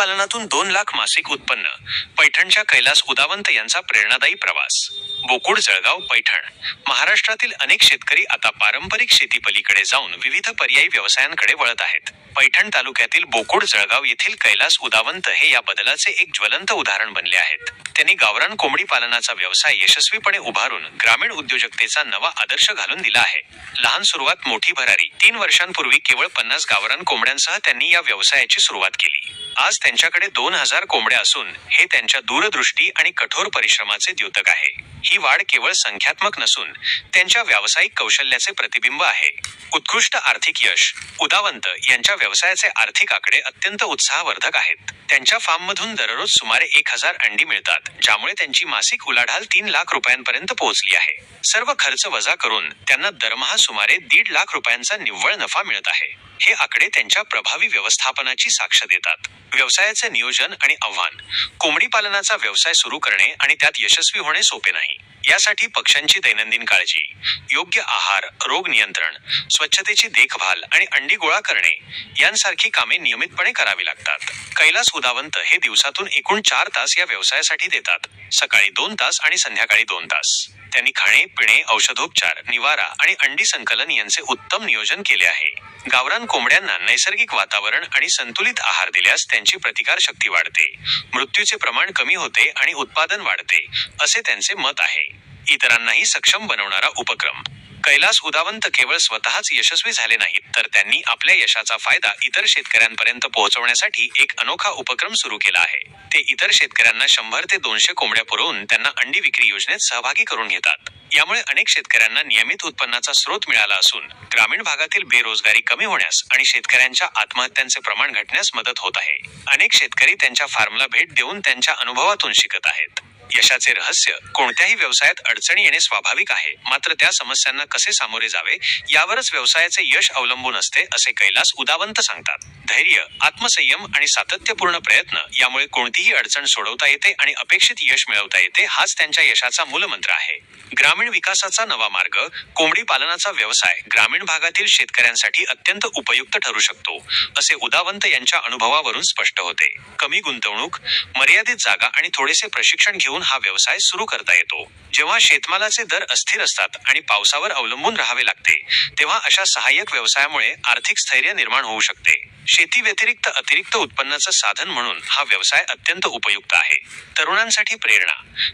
पालनातून दोन लाख मासिक उत्पन्न पैठणच्या कैलास उदावंत यांचा प्रेरणादायी प्रवास बोकुड जळगाव पैठण. महाराष्ट्रातील अनेक शेतकरी आता पारंपरिक शेतीपलीकडे जाऊन विविध पर्यायी व्यवसायांकडे वळत आहेत. पैठण तालुक्यातील बोकुड जळगाव येथील कैलास उदावंत हे या बदलाचे एक ज्वलंत उदाहरण बनले आहेत. त्यांनी गावरान कोंबडी पालनाचा व्यवसाय यशस्वीपणे उभारून ग्रामीण उद्योजकतेचा नवा आदर्श घालून दिला आहे. लहान सुरुवात मोठी भरारी तीन वर्षांपूर्वी केवळ पन्नास गावरान कोंबड्यांसह त्यांनी या व्यवसायाची सुरुवात केली. आज त्यांच्याकडे दोन हजार कोंबड्या असून हे त्यांच्या दूरदृष्टी आणि कठोर परिश्रमाचे द्योतक आहे. ही वाढ केवळ संख्यात्मक नसून त्यांच्या व्यावसायिक कौशल्याचे प्रतिबिंब आहे. उत्कृष्ट आर्थिक यश उदावंत यांच्या व्यवसायाचे आर्थिक आकडे अत्यंत उत्साहवर्धक आहेत. त्यांच्या फार्ममधून दररोज सुमारे एक हजार अंडी मिळतात ज्यामुळे त्यांची मासिक उलाढाल तीन लाख रुपयांपर्यंत पोहोचली आहे. सर्व खर्च वजा करून त्यांना दरमहा सुमारे दीड लाख रुपयांचा निव्वळ नफा मिळत आहे. हे आकडे त्यांच्या प्रभावी व्यवस्थापनाची साक्ष देतात. व्यवसायाचे नियोजन आणि आव्हान कोंबडी पालनाचा व्यवसाय सुरू करणे आणि त्यात यशस्वी होणे सोपे नाही. यासाठी पक्ष्यांची दैनंदिन काळजी योग्य आहार रोग नियंत्रण स्वच्छतेची देखभाल आणि अंडी गोळा करणे यांसारखी कामे नियमितपणे करावी लागतात. कैलास उदावंत हे दिवसातून एकूण चार तास या व्यवसायासाठी देतात. सकाळी दोन तास आणि संध्याकाळी दोन तास. त्यांनी खाणे पिणे औषधोपचार निवारा आणि अंडी संकलन यांचे उत्तम नियोजन केले आहे. गावरान कोंबड्यांना नैसर्गिक वातावरण आणि संतुलित आहार दिल्यास त्यांची प्रतिकार शक्ती वाढते. मृत्यूचे प्रमाण कमी होते आणि उत्पादन वाढते असे त्यांचे मत आहे. इतरांनाही सक्षम बनवणारा उपक्रम. कैलास उदावंत केवळ स्वतःच यशस्वी झाले नाहीत तर त्यांनी आपल्या यशाचा फायदा इतर शेतकऱ्यांपर्यंत पोहोचवण्यासाठी एक अनोखा उपक्रम सुरू केला आहे. ते इतर शेतकऱ्यांना शंभर ते दोनशे कोंबड्या पुरवून त्यांना अंडी विक्री योजनेत सहभागी करून घेतात. यामुळे अनेक शेतकऱ्यांना नियमित उत्पन्नाचा स्रोत मिळाला असून ग्रामीण भागातील बेरोजगारी कमी होण्यास आणि शेतकऱ्यांच्या आत्महत्यांचे प्रमाण घटण्यास मदत होत आहे. अनेक शेतकरी त्यांच्या फार्मला भेट देऊन त्यांच्या अनुभवातून शिकत आहेत. यशाचे रहस्य कोणत्याही व्यवसायात अडचणी येणे स्वाभाविक आहे. मात्र त्या समस्यांना कसे सामोरे जावे यावरच व्यवसायाचे यश अवलंबून असते असे कैलास उदावंत सांगतात. धैर्य आत्मसंयम आणि सातत्यपूर्ण प्रयत्न यामुळे कोणतीही अडचण सोडवता येते आणि अपेक्षित यश मिळवता येते हाच त्यांच्या यशाचा मूलमंत्र आहे. ग्रामीण विकासाचा नवा मार्ग कोंबडी पालनाचा व्यवसाय ग्रामीण भागातील शेतकऱ्यांसाठी अत्यंत उपयुक्त ठरू शकतो असे उदावंत यांच्या अनुभवावरून स्पष्ट होते. कमी गुंतवणूक मर्यादित जागा आणि थोडेसे प्रशिक्षण घेऊन हा व्यवसाय सुरू करता येतो. जेव्हा शेतमालाचे दर अस्थिर असतात आणि पावसावर अवलंबून राहावे लागते तेव्हा अशा सहाय्यक व्यवसायामुळे आर्थिक स्थैर्य निर्माण होऊ शकते. शेती व्यतिरिक्त अतिरिक्त उत्पन्नाचं साधन म्हणून हा व्यवसाय अत्यंत उपयुक्त आहे. तरुणांसाठी प्रेरणा.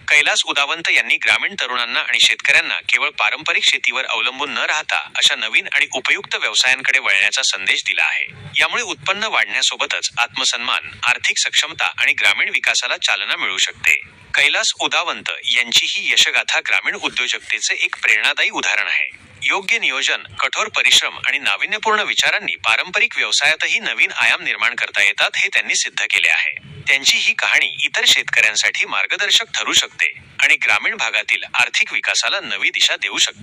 कैलास उदावंत यांनी ग्रामीण तरुणांना आणि शेतकऱ्यांना केवळ पारंपरिक शेतीवर अवलंबून न राहता अशा नवीन आणि उपयुक्त व्यवसायांकडे वळण्याचा संदेश दिला आहे. यामुळे उत्पन्न वाढण्यासोबतच आत्मसन्मान आर्थिक सक्षमता आणि ग्रामीण विकासाला चालना मिळू शकते. कैलास उदावंत यांची ही यशगाथा ग्रामीण उद्योजकतेचे एक प्रेरणादायी उदाहरण आहे. योग्य नियोजन कठोर परिश्रम आणि नाविन्यपूर्ण विचारांनी पारंपरिक व्यवसायातही नवीन आयाम निर्माण करता येतात हे त्यांनी सिद्ध केले आहे. त्यांची ही कहाणी इतर शेतकऱ्यांसाठी मार्गदर्शक ठरू शकते आणि ग्रामीण भागातील आर्थिक विकासाला नवी दिशा देऊ शकते.